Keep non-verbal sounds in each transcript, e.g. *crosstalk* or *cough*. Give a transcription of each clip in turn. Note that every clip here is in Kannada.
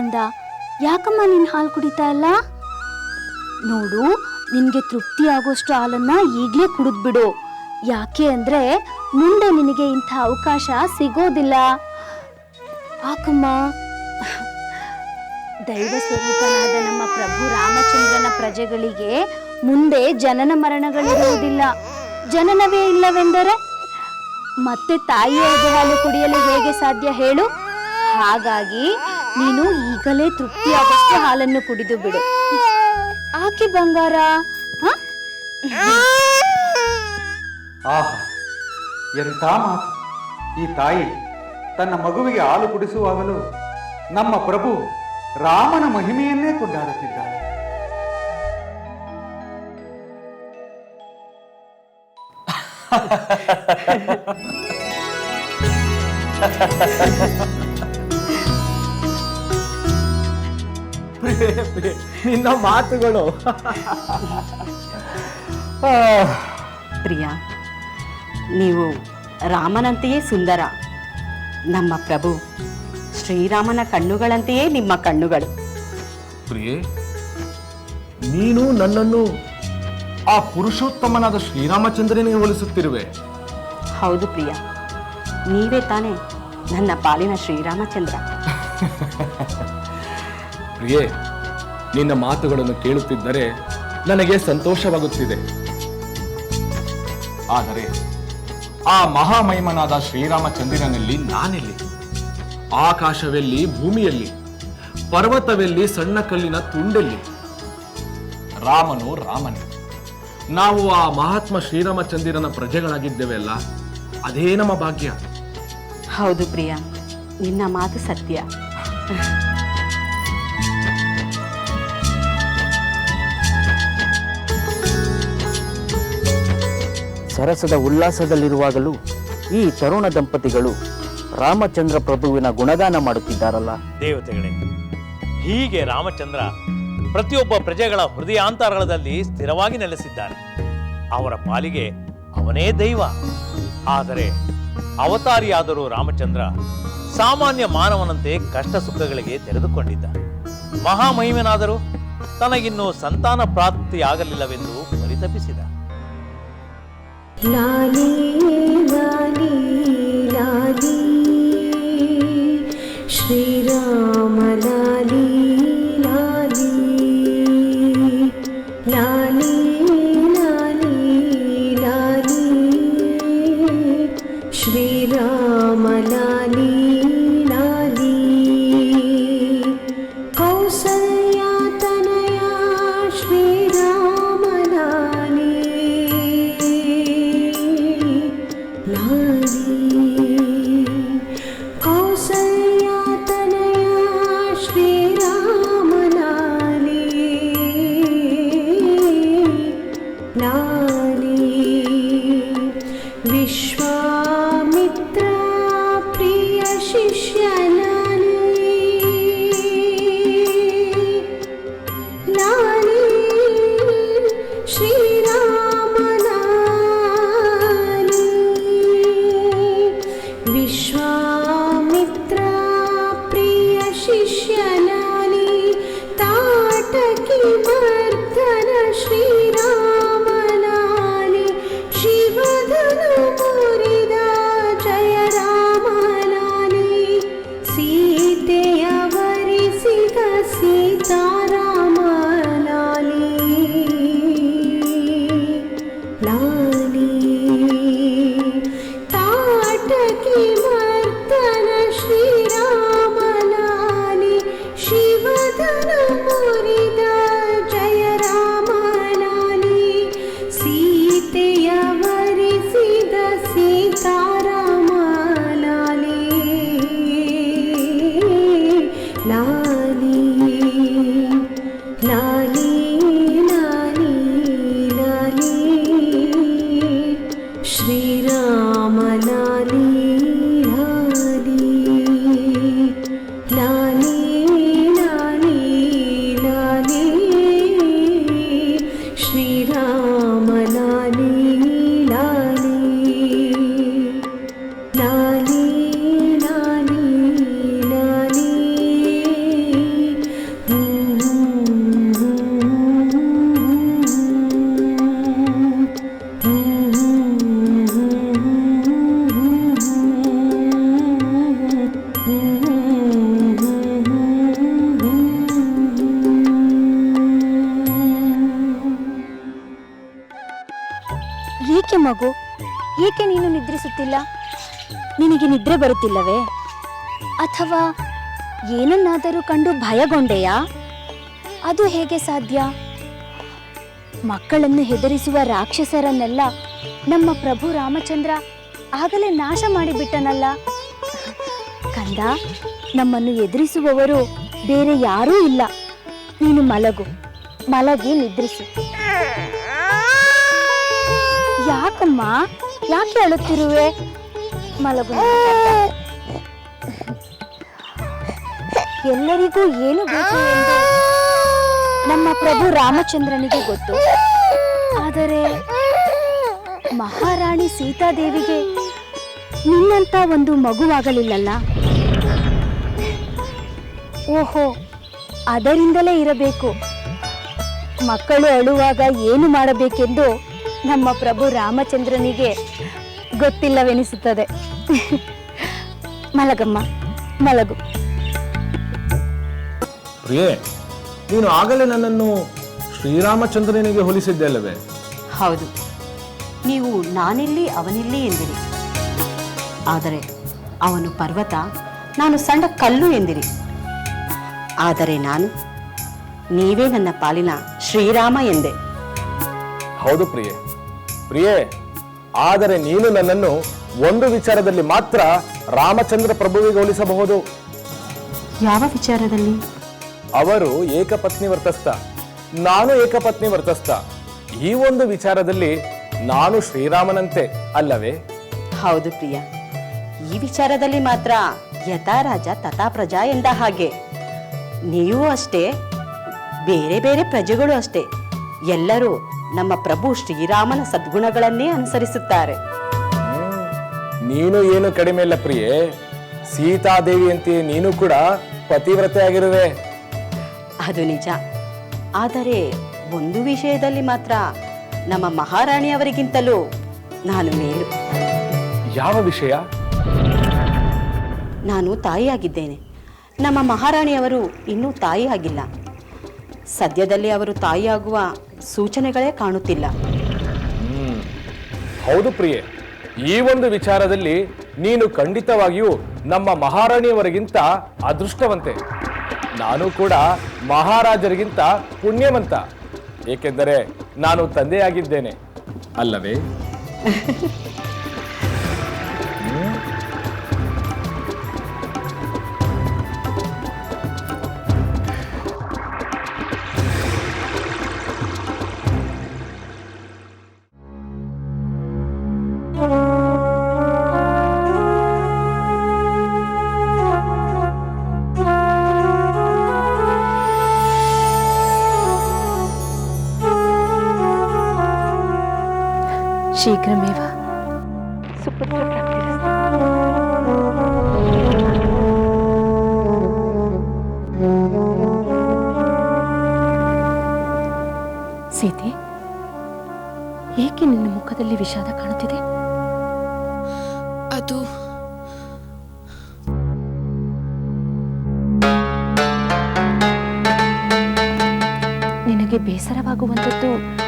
ಕಂದ, ಯಾಕಮ್ಮ ನೀನು ಹಾಲು ಕುಡಿತಾ ಇಲ್ಲ? ನೋಡು, ನಿನಗೆ ತೃಪ್ತಿ ಆಗೋಷ್ಟು ಹಾಲನ್ನ ಈಗಲೇ ಕುಡಿದ್ಬಿಡು. ಯಾಕೆ ಅಂದ್ರೆ ಮುಂದೆ ನಿನಗೆ ಇಂಥ ಅವಕಾಶ ಸಿಗೋದಿಲ್ಲ. ಯಾಕಮ್ಮ? ದೈವ ಸ್ವರೂಪನಾದ ನಮ್ಮ ಪ್ರಭು ರಾಮಚಂದ್ರನ ಪ್ರಜೆಗಳಿಗೆ ಮುಂದೆ ಜನನ ಮರಣಗಳಿರುವುದಿಲ್ಲ ಜನನವೇ ಇಲ್ಲವೆಂದರೆ ಮತ್ತೆ ತಾಯಿಯ ಹಾಲು ಕುಡಿಯಲು ಹೇಗೆ ಸಾಧ್ಯ ಹೇಳು? ಹಾಗಾಗಿ ನೀನು ಈಗಲೇ ತೃಪ್ತಿಯಾದಷ್ಟು ಹಾಲನ್ನು ಕುಡಿದು ಬಿಡು. ಆಕೆ ಬಂಗಾರ? ಆಹಾ, ಎಂಥ ಮಾತು. ಈ ತಾಯಿ ತನ್ನ ಮಗುವಿಗೆ ಹಾಲು ಕುಡಿಸುವಾಗಲೂ ನಮ್ಮ ಪ್ರಭು ರಾಮನ ಮಹಿಮೆಯನ್ನೇ ಕೊಂಡಾಡುತ್ತಿದ್ದಾಳೆ. *laughs* ನಿನ್ನ ಮಾತುಗಳು. ಪ್ರಿಯಾ ನೀವು ರಾಮನಂತೆಯೇ ಸುಂದರ. ನಮ್ಮ ಪ್ರಭು ಶ್ರೀರಾಮನ ಕಣ್ಣುಗಳಂತೆಯೇ ನಿಮ್ಮ ಕಣ್ಣುಗಳು. ಪ್ರಿಯೆ ನೀನು ನನ್ನನ್ನು ಆ ಪುರುಷೋತ್ತಮನಾದ ಶ್ರೀರಾಮಚಂದ್ರನಿಗೆ ಹೋಲಿಸುತ್ತಿರುವೆ. ಹೌದು ಪ್ರಿಯ ನೀವೇ ತಾನೇ ನನ್ನ ಪಾಲಿನ ಶ್ರೀರಾಮಚಂದ್ರ. *laughs* ಪ್ರಿಯೆ, ನಿನ್ನ ಮಾತುಗಳನ್ನು ಕೇಳುತ್ತಿದ್ದರೆ ನನಗೆ ಸಂತೋಷವಾಗುತ್ತಿದೆ. ಆದರೆ ಆ ಮಹಾಮಹಿಮನಾದ ಶ್ರೀರಾಮಚಂದ್ರನಲ್ಲಿ ನಾನೆಲ್ಲಿ. ಆಕಾಶವೆಲ್ಲಿ, ಭೂಮಿಯಲ್ಲಿ, ಪರ್ವತವೆಲ್ಲಿ, ಸಣ್ಣ ಕಲ್ಲಿನ ತುಂಡೆಲ್ಲಿ. ರಾಮನು ರಾಮನೇ. ನಾವು ಆ ಮಹಾತ್ಮ ಶ್ರೀರಾಮಚಂದ್ರನ ಪ್ರಜೆಗಳಾಗಿದ್ದೇವೆಲ್ಲ, ಅದೇ ನಮ್ಮ ಭಾಗ್ಯ. ಹೌದು ಪ್ರಿಯ, ನಿನ್ನ ಮಾತು ಸತ್ಯ. ಸರಸದ ಉಲ್ಲಾಸದಲ್ಲಿರುವಾಗಲೂ ಈ ತರುಣ ದಂಪತಿಗಳು ರಾಮಚಂದ್ರ ಪ್ರಭುವಿನ ಗುಣಗಾನ ಮಾಡುತ್ತಿದ್ದಾರಲ್ಲ. ದೇವತೆಗಳೇ, ಹೀಗೆ ರಾಮಚಂದ್ರ ಪ್ರತಿಯೊಬ್ಬ ಪ್ರಜೆಗಳ ಹೃದಯಾಂತರಗಳಲ್ಲಿ ಸ್ಥಿರವಾಗಿ ನೆಲೆಸಿದ್ದಾನೆ ಅವರ ಪಾಲಿಗೆ ಅವನೇ ದೈವ. ಆದರೆ ಅವತಾರಿಯಾದರೂ ರಾಮಚಂದ್ರ ಸಾಮಾನ್ಯ ಮಾನವನಂತೆ ಕಷ್ಟ ಸುಖಗಳಿಗೆ ತೆರೆದುಕೊಂಡಿದ್ದ. ಮಹಾಮಹಿಮನಾದರೂ ತನಗಿನ್ನೂ ಸಂತಾನ ಪ್ರಾಪ್ತಿಯಾಗಲಿಲ್ಲವೆಂದು ಪರಿತಪಿಸಿದ. लाली लाली लाली। श्रीराम শিষ্যা ಮಗು, ಏಕೆ ನೀನು ನಿದ್ರಿಸುತ್ತಿಲ್ಲ? ನಿನಗೆ ನಿದ್ರೆ ಬರುತ್ತಿಲ್ಲವೇ? ಅಥವಾ ಏನನ್ನಾದರೂ ಕಂಡು ಭಯಗೊಂಡೆಯಾ? ಅದು ಹೇಗೆ ಸಾಧ್ಯ? ಮಕ್ಕಳನ್ನು ಹೆದರಿಸುವ ರಾಕ್ಷಸರನ್ನೆಲ್ಲ ನಮ್ಮ ಪ್ರಭು ರಾಮಚಂದ್ರ ಆಗಲೇ ನಾಶ ಮಾಡಿಬಿಟ್ಟನಲ್ಲ? ಕಂದ, ನಮ್ಮನ್ನು ಎದುರಿಸುವವರು ಬೇರೆ ಯಾರೂ ಇಲ್ಲ. ನೀನು ಮಲಗು, ಮಲಗಿ ನಿದ್ರಿಸು. ಯಾಕಮ್ಮ? ಯಾಕೆ ಅಳುತ್ತಿರುವೆ? ಮಲಗು. ಎಲ್ಲರಿಗೂ ಏನು ಬೇಕು ನಮ್ಮ ಪ್ರಭು ರಾಮಚಂದ್ರನಿಗೆ ಗೊತ್ತು. ಆದರೆ ಮಹಾರಾಣಿ ಸೀತಾದೇವಿಗೆ ನಿನ್ನಂತ ಒಂದು ಮಗುವಾಗಲಿಲ್ಲಲ್ಲ? ಓಹೋ, ಅದರಿಂದಲೇ ಇರಬೇಕು. ಮಕ್ಕಳು ಅಳುವಾಗ ಏನು ಮಾಡಬೇಕೆಂದು ನಮ್ಮ ಪ್ರಭು ರಾಮಚಂದ್ರನಿಗೆ ಗೊತ್ತಿಲ್ಲವೆನಿಸುತ್ತದೆ. ಮಲಗಮ್ಮ ಮಲಗು. ಪ್ರಿಯೆ ನೀನು ಆಗಲೇ ನನ್ನನ್ನು ಶ್ರೀರಾಮಚಂದ್ರನಿಗೆ ಹೋಲಿಸಿದ್ದೆ ಅಲ್ಲವೇ? ಹೌದು. ನೀವು ನಾನಿಲ್ಲಿ ಅವನಿಲ್ಲಿ ಎಂದಿರಿ. ಆದರೆ ಅವನು ಪರ್ವತ ನಾನು ಸಣ್ಣ ಕಲ್ಲು ಎಂದಿರಿ. ಆದರೆ ನಾನು ನೀವೇ ನನ್ನ ಪಾಲಿನ ಶ್ರೀರಾಮ ಎಂದೆ. ಹೌದು ಪ್ರಿಯೆ. ಪ್ರಿಯೆ ಆದರೆ ನೀನು ನನ್ನನ್ನು ಒಂದು ವಿಚಾರದಲ್ಲಿ ಮಾತ್ರ ರಾಮಚಂದ್ರ ಪ್ರಭುವಿಗೆ ಹೋಲಿಸಬಹುದು. ಯಾವ ವಿಚಾರದಲ್ಲಿ? ಅವರು ಏಕಪತ್ನಿ ವರ್ತಸ್ಥ ನಾನು ಏಕಪತ್ನಿ ವರ್ತಸ್ಥ. ಈ ಒಂದು ವಿಚಾರದಲ್ಲಿ ನಾನು ಶ್ರೀರಾಮನಂತೆ ಅಲ್ಲವೇ? ಹೌದು ಪ್ರಿಯ. ಈ ವಿಚಾರದಲ್ಲಿ ಮಾತ್ರ ಯಥಾ ರಾಜ ತಥಾ ಪ್ರಜಾ ಎಂದ ಹಾಗೆ. ನೀವು ಅಷ್ಟೇ ಬೇರೆ ಬೇರೆ ಪ್ರಜೆಗಳು ಅಷ್ಟೇ. ಎಲ್ಲರೂ ನಮ್ಮ ಪ್ರಭು ಶ್ರೀರಾಮನ ಸದ್ಗುಣಗಳನ್ನೇ ಅನುಸರಿಸುತ್ತಾರೆ. ನೀನು ಏನು ಕಡಿಮೆ ಇಲ್ಲ ಪ್ರಿಯೆ. ಸೀತಾದೇವಿಯಂತೆ ನೀನು ಕೂಡ ಪತಿವ್ರತೆ ಆಗಿರುವೆ ಅದು ನಿಜ. ಆದರೆ ಒಂದು ವಿಷಯದಲ್ಲಿ ಮಾತ್ರ ನಮ್ಮ ಮಹಾರಾಣಿಯವರಿಗಿಂತಲೂ ನಾನು ಮೇಲು. ಯಾವ ವಿಷಯ? ನಾನು ತಾಯಿಯಾಗಿದ್ದೇನೆ. ನಮ್ಮ ಮಹಾರಾಣಿಯವರು ಇನ್ನೂ ತಾಯಿಯಾಗಿಲ್ಲ. ಸದ್ಯದಲ್ಲಿ ಅವರು ತಾಯಿಯಾಗುವ ಸೂಚನೆಗಳೇ ಕಾಣುತ್ತಿಲ್ಲ. ಹ್ಮ್. ಹೌದು ಪ್ರಿಯೆ ಈ ಒಂದು ವಿಚಾರದಲ್ಲಿ ನೀನು ಖಂಡಿತವಾಗಿಯೂ ನಮ್ಮ ಮಹಾರಾಣಿಯವರಿಗಿಂತ ಅದೃಷ್ಟವಂತೆ. ನಾನು ಕೂಡ ಮಹಾರಾಜರಿಗಿಂತ ಪುಣ್ಯವಂತ. ಏಕೆಂದರೆ ನಾನು ತಂದೆಯಾಗಿದ್ದೇನೆ. ಅಲ್ಲವೇ? *laughs* ಶೀಘ್ರಮೇವ. ಸೀತೆ ಏಕೆ ನಿನ್ನ ಮುಖದಲ್ಲಿ ವಿಷಾದ ಕಾಣುತ್ತಿದೆ? ಅದು ನಿನಗೆ ಬೇಸರವಾಗುವಂಥದ್ದು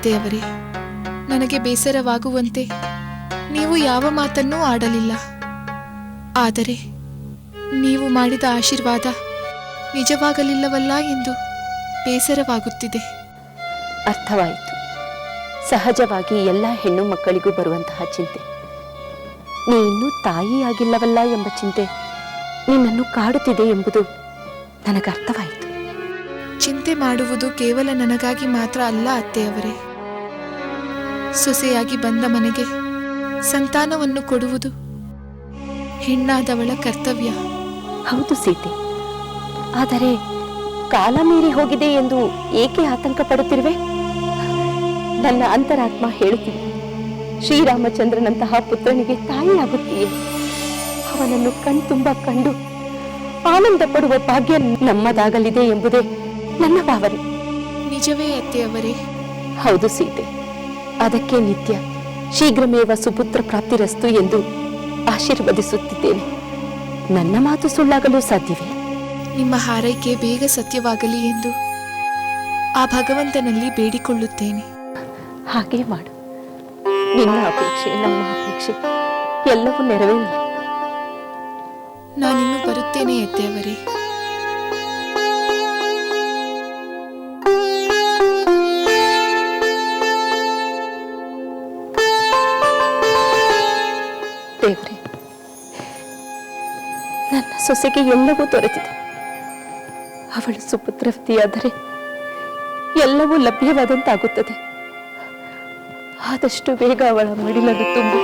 ಅತ್ತೆಯವರೇ ನನಗೆ ಬೇಸರವಾಗುವಂತೆ ನೀವು ಯಾವ ಮಾತನ್ನೂ ಆಡಲಿಲ್ಲ. ಆದರೆ ನೀವು ಮಾಡಿದ ಆಶೀರ್ವಾದ ನಿಜವಾಗಲಿಲ್ಲವಲ್ಲ ಎಂದು ಬೇಸರವಾಗುತ್ತಿದೆ. ಅರ್ಥವಾಯಿತು. ಸಹಜವಾಗಿ ಎಲ್ಲ ಹೆಣ್ಣು ಮಕ್ಕಳಿಗೂ ಬರುವಂತಹ ಚಿಂತೆ. ನೀ ಇನ್ನೂ ತಾಯಿಯಾಗಿಲ್ಲವಲ್ಲ ಎಂಬ ಚಿಂತೆ ನಿನ್ನನ್ನು ಕಾಡುತ್ತಿದೆ ಎಂಬುದು ನನಗರ್ಥವಾಯಿತು. ಚಿಂತೆ ಮಾಡುವುದು ಕೇವಲ ನನಗಾಗಿ ಮಾತ್ರ ಅಲ್ಲ ಅತ್ತೆಯವರೇ. ಸೊಸೆಯಾಗಿ ಬಂದ ಮನೆಗೆ ಸಂತಾನವನ್ನು ಕೊಡುವುದು ಹೆಣ್ಣಾದವಳ ಕರ್ತವ್ಯ. ಹೌದು ಸೀತೆ. ಆದರೆ ಕಾಲ ಮೀರಿ ಹೋಗಿದೆ ಎಂದು ಏಕೆ ಆತಂಕ ಪಡುತ್ತಿರುವೆ ನನ್ನ ಅಂತರಾತ್ಮ ಹೇಳುತ್ತಿದೆ. ಶ್ರೀರಾಮಚಂದ್ರನಂತಹ ಪುತ್ರನಿಗೆ ತಾಯಿಯಾಗುತ್ತೀಯೇ. ಅವನನ್ನು ಕಣ್ತುಂಬ ಕಂಡು ಆನಂದ ಪಡುವ ಭಾಗ್ಯ ನಮ್ಮದಾಗಲಿದೆ ಎಂಬುದೇ ನನ್ನ ಭಾವನೆ. ನಿಜವೇ ಅತ್ತೆಯವರೇ ಹೌದು ಸೀತೆ. ಅದಕ್ಕೆ ನಿತ್ಯ ಶೀಘ್ರಮೇವ ಸುಪುತ್ರ ಪ್ರಾಪ್ತಿರಸ್ತು ಎಂದು ಆಶೀರ್ವದಿಸುತ್ತಿದ್ದೇನೆ. ನನ್ನ ಮಾತು ಸುಳ್ಳಾಗಲು ಸಾಧ್ಯವೇ? ನಿಮ್ಮ ಹಾರೈಕೆ ಬೇಗ ಸತ್ಯವಾಗಲಿ ಎಂದು ಆ ಭಗವಂತನಲ್ಲಿ ಬೇಡಿಕೊಳ್ಳುತ್ತೇನೆ. ಹಾಗೆ ಮಾಡು. ನಿನ್ನ ಅಪೇಕ್ಷೆ ನಮ್ಮ ಅಪೇಕ್ಷೆ ಎಲ್ಲವೂ ನೆರವೇರಲಿ ನಾನಿನ್ನು ಬರುತ್ತೇನೆ ಎದ್ದೆಯವರೇ ದೇವ್ರೆ ನನ್ನ ಸೊಸೆಗೆ ಎಲ್ಲವೂ ದೊರೆತಿದೆ. ಅವಳು ಸುಪುತ್ರವತಿಯಾದರೆ ಎಲ್ಲವೂ ಲಭ್ಯವಾದಂತಾಗುತ್ತದೆ. ಆದಷ್ಟು ಬೇಗ ಅವಳ ಮಡಿಲನ್ನು ತುಂಬ.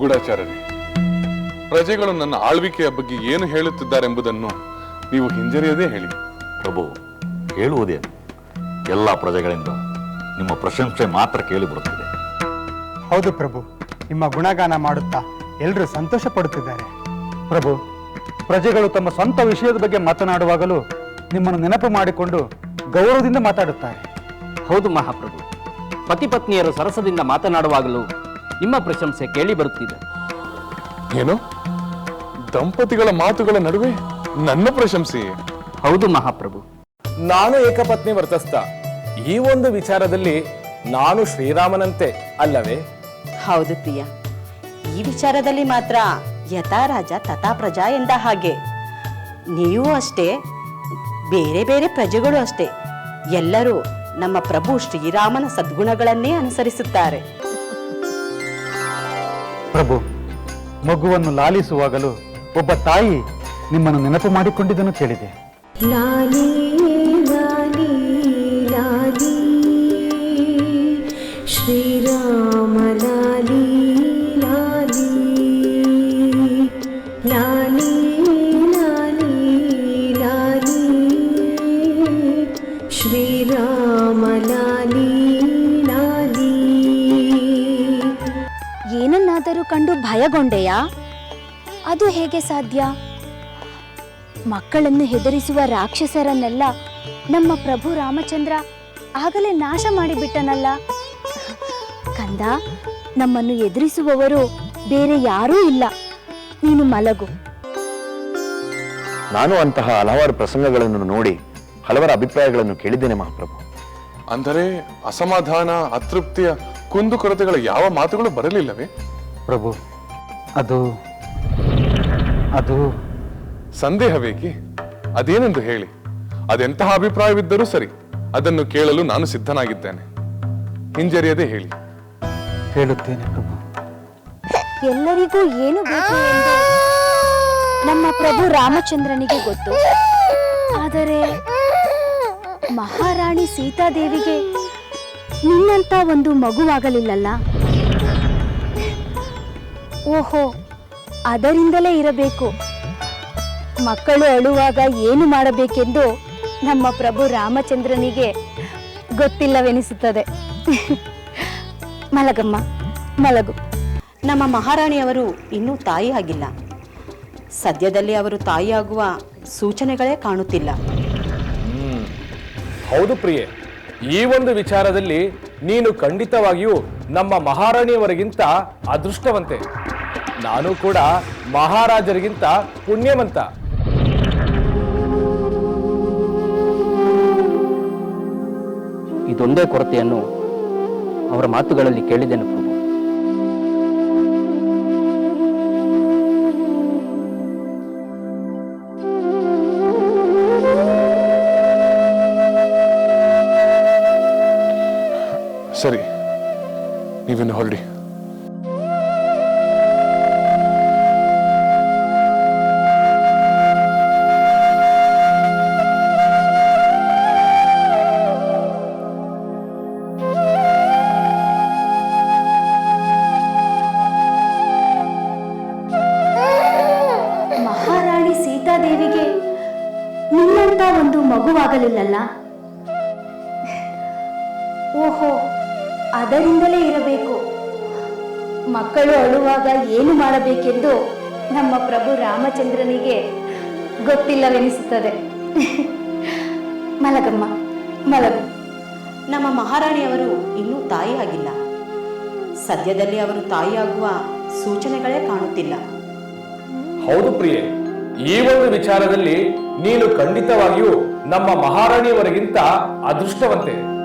ಗೂಢಾಚಾರ್ಯ ಪ್ರಜೆಗಳು ನನ್ನ ಆಳ್ವಿಕೆಯ ಬಗ್ಗೆ ಏನು ಹೇಳುತ್ತಿದ್ದಾರೆಂಬುದನ್ನು ನೀವು ಹಿಂಜರಿಯದೇ ಹೇಳಿ. ಪ್ರಭು ಹೇಳುವುದೇ ಎಲ್ಲ ಪ್ರಜೆಗಳಿಂದ ನಿಮ್ಮ ಪ್ರಶಂಸೆ ಮಾತ್ರ ಕೇಳಿ ಬರುತ್ತಿದೆ. ಹೌದು ಪ್ರಭು ನಿಮ್ಮ ಗುಣಗಾನ ಮಾಡುತ್ತಾ ಎಲ್ಲರೂ ಸಂತೋಷ ಪಡುತ್ತಿದ್ದಾರೆ. ಪ್ರಭು ಪ್ರಜೆಗಳು ತಮ್ಮ ಸ್ವಂತ ವಿಷಯದ ಬಗ್ಗೆ ಮಾತನಾಡುವಾಗಲೂ ನಿಮ್ಮನ್ನು ನೆನಪು ಮಾಡಿಕೊಂಡು ಗೌರವದಿಂದ ಮಾತಾಡುತ್ತಾರೆ. ಹೌದು ಮಹಾಪ್ರಭು ಪತಿಪತ್ನಿಯರು ಸರಸದಿಂದ ಮಾತನಾಡುವಾಗಲೂ ನಿಮ್ಮ ಪ್ರಶಂಸೆ ಕೇಳಿ ಬರುತ್ತಿದೆ. ಏನು? ದಂಪತಿಗಳ ಮಾತುಗಳ ನಡುವೆ? ನನ್ನ ಪ್ರಶಂಸಿ. ಹೌದು ಮಹಾಪ್ರಭು. ನಾನು ಏಕಪತ್ನಿ ವರ್ತಸ್ಥ. ಈ ಒಂದು ವಿಚಾರದಲ್ಲಿ ನಾನು ಶ್ರೀರಾಮನಂತೆ ಅಲ್ಲವೇ? ಹೌದು ಪ್ರಿಯ. ಈ ವಿಚಾರದಲ್ಲಿ ಮಾತ್ರ ಯಥಾ ರಾಜ ತಥಾ ಪ್ರಜಾ ಎಂದ ಹಾಗೆ. ನೀವು ಅಷ್ಟೇ ಬೇರೆ ಬೇರೆ ಪ್ರಜೆಗಳು ಅಷ್ಟೇ ಎಲ್ಲರೂ ನಮ್ಮ ಪ್ರಭು ಶ್ರೀರಾಮನ ಸದ್ಗುಣಗಳನ್ನೇ ಅನುಸರಿಸುತ್ತಾರೆ. ಪ್ರಭು ಮಗುವನ್ನು ಲಾಲಿಸುವಾಗಲೂ ಒಬ್ಬ ತಾಯಿ ನಿಮ್ಮನ್ನು ನೆನಪು ಮಾಡಿಕೊಂಡಿದ್ದನ್ನು ಕೇಳಿದೆ. ಲಾಲಿ ಲಾಲಿ ಲಾಲಿ ಶ್ರೀರಾಮ ಲಾಲಿ ಲಾಲಿ ಲಾಲಿ ಲಾಲಿ ಲಾಲಿ ಶ್ರೀರಾಮ ಲಾಲಿ ಲಾಲಿ. ಏನನ್ನಾದರೂ ಕಂಡು ಭಯಗೊಂಡೆಯಾ? ಅದು ಹೇಗೆ ಸಾಧ್ಯ? ಮಕ್ಕಳನ್ನು ಹೆದರಿಸುವ ರಾಕ್ಷಸರನ್ನೆಲ್ಲ ನಮ್ಮ ಪ್ರಭು ರಾಮಚಂದ್ರ ಆಗಲೇ ನಾಶ ಮಾಡಿಬಿಟ್ಟನಲ್ಲ. ಕಂದ ನಮ್ಮನ್ನು ಎದುರಿಸುವವರು ಬೇರೆ ಯಾರೂ ಇಲ್ಲ. ನೀನು ಮಲಗು. ನಾನು ಅಂತಹ ಹಲವಾರು ಪ್ರಸಂಗಗಳನ್ನು ನೋಡಿ ಹಲವರ ಅಭಿಪ್ರಾಯಗಳನ್ನು ಕೇಳಿದ್ದೇನೆ ಮಹಾಪ್ರಭು. ಅಂದರೆ ಅಸಮಾಧಾನ ಅತೃಪ್ತಿಯ ಕುಂದುಕೊರತೆಗಳ ಯಾವ ಮಾತುಗಳು ಬರಲಿಲ್ಲವೇ? ಪ್ರಭು ಅದು ಅದು ಸಂದೇಹವೇಕೆ? ಅದೇನೆಂದು ಹೇಳಿ. ಅದೆಂತಹ ಅಭಿಪ್ರಾಯವಿದ್ದರೂ ಸರಿ ಅದನ್ನು ಕೇಳಲು ನಾನು ಸಿದ್ಧನಾಗಿದ್ದೇನೆ. ಹಿಂಜರಿಯದೆ ಹೇಳಿ. ಹೇಳುತ್ತೇನೆ ಪ್ರಭು. ಎಲ್ಲರಿಗೂ ಏನು ಬೇಕು ಎಂದು ನಮ್ಮ ಪ್ರಭು ರಾಮಚಂದ್ರನಿಗೆ ಗೊತ್ತು. ಆದರೆ ಮಹಾರಾಣಿ ಸೀತಾದೇವಿಗೆ ನಿನ್ನಂತ ಒಂದು ಮಗುವಾಗಲಿಲ್ಲಲ್ಲ? ಓಹೋ ಅದರಿಂದಲೇ ಇರಬೇಕು. ಮಕ್ಕಳು ಅಳುವಾಗ ಏನು ಮಾಡಬೇಕೆಂದು ನಮ್ಮ ಪ್ರಭು ರಾಮಚಂದ್ರನಿಗೆ ಗೊತ್ತಿಲ್ಲವೆನಿಸುತ್ತದೆ. ಮಲಗಮ್ಮ ಮಲಗು. ನಮ್ಮ ಮಹಾರಾಣಿಯವರು ಇನ್ನೂ ತಾಯಿ ಆಗಿಲ್ಲ ಸದ್ಯದಲ್ಲಿ ಅವರು ತಾಯಿಯಾಗುವ ಸೂಚನೆಗಳೇ ಕಾಣುತ್ತಿಲ್ಲ. ಹೌದು ಪ್ರಿಯೆ ಈ ಒಂದು ವಿಚಾರದಲ್ಲಿ ನೀನು ಖಂಡಿತವಾಗಿಯೂ ನಮ್ಮ ಮಹಾರಾಣಿಯವರಿಗಿಂತ ಅದೃಷ್ಟವಂತೆ. ನಾನು ಕೂಡ ಮಹಾರಾಜರಿಗಿಂತ ಪುಣ್ಯವಂತ. ಇದೊಂದೇ ಕೊರತೆಯನ್ನು ಅವರ ಮಾತುಗಳಲ್ಲಿ ಕೇಳಿದ್ದೇನೆ ಪ್ರಭು. ಸರಿ ನೀವಿನ್ನು ಹೊರಡಿ. ಮಗುವಾಗಲಿಲ್ಲಲ್ಲ ಓಹೋ ಅದರಿಂದಲೇ ಇರಬೇಕು. ಮಕ್ಕಳು ಅಳುವಾಗ ಏನು ಮಾಡಬೇಕೆಂದು ನಮ್ಮ ಪ್ರಭು ರಾಮಚಂದ್ರನಿಗೆ ಗೊತ್ತಿಲ್ಲವೆನಿಸುತ್ತದೆ. ಮಲಗಮ್ಮ ಮಲಗು. ನಮ್ಮ ಮಹಾರಾಣಿಯವರು ಇನ್ನೂ ತಾಯಿಯಾಗಿಲ್ಲ. ಸದ್ಯದಲ್ಲಿ ಅವರು ತಾಯಿಯಾಗುವ ಸೂಚನೆಗಳೇ ಕಾಣುತ್ತಿಲ್ಲ. ಹೌದು ಪ್ರಿಯೆ ಈ ಒಂದು ವಿಚಾರದಲ್ಲಿ ನೀನು ಖಂಡಿತವಾಗಿಯೂ ನಮ್ಮ ಮಹಾರಾಣಿಯವರಿಗಿಂತ ಅದೃಷ್ಟವಂತೆ.